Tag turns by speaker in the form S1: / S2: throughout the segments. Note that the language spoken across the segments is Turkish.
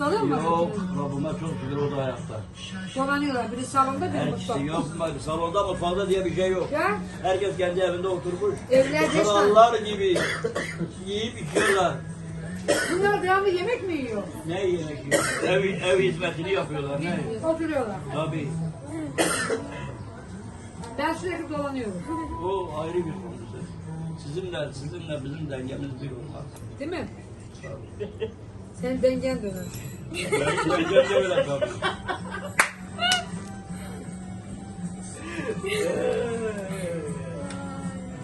S1: Salon mu?
S2: Yok, Rabbime çok şükür o da ayakta.
S1: Dolanıyorlar. Biri salonda biri mutfakta.
S2: şey yok, salonda mutfakta diye bir şey yok.
S1: Ya
S2: Herkes kendi evinde oturmuş.
S1: Evler beş tane.
S2: Krallar gibi yiyip içiyorlar.
S1: bunlar devamlı yemek mi yiyor?
S2: Ne yemek yiyor? Ev, ev hizmetini yapıyorlar. Ne?
S1: Oturuyorlar.
S2: Tabii.
S1: Ben sürekli dolanıyorum.
S2: O ayrı bir konu. Sizinle, sizinle bizim dengemiz bir olmaz.
S1: Değil mi? Senin dengen döner.
S2: Bence de öyle tabii.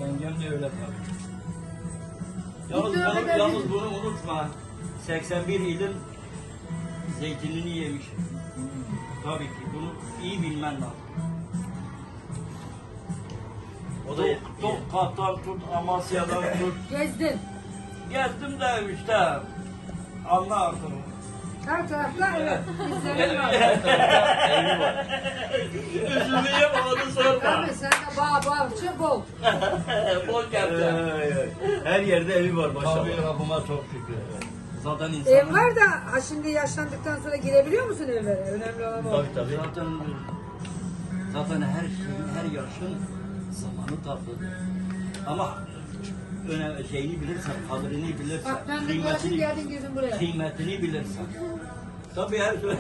S2: Dengem de öyle tabii. Yalnız,
S1: de-
S2: yalnız bunu unutma. 81 ilin zeytinini yemiş. Tabii ki bunu iyi bilmen lazım. O da Tokat'tan tut, Amasya'dan tut.
S1: Gezdin.
S2: Gezdim de işte. Anla artık.
S1: Her tarafta evet. İzlerim var.
S2: Evi var. Üzülüye babanı sorma.
S1: Tabii sende bağ bahçe bol.
S2: Bol geldi.
S3: Her yerde evi var maşallah.
S2: Tabii Rabbime çok şükür. Zaten insan.
S1: Ev var da ha şimdi yaşlandıktan sonra girebiliyor musun evlere? Önemli olan o.
S3: Tabii tabii.
S2: Zaten zaten her şeyin, her yaşın zamanı tatlıdır. Ama önemli şeyini bilirsen, kadrini bilirsen,
S1: Bak ben de girdin buraya.
S2: kıymetini bilirsen. Tabii her şey.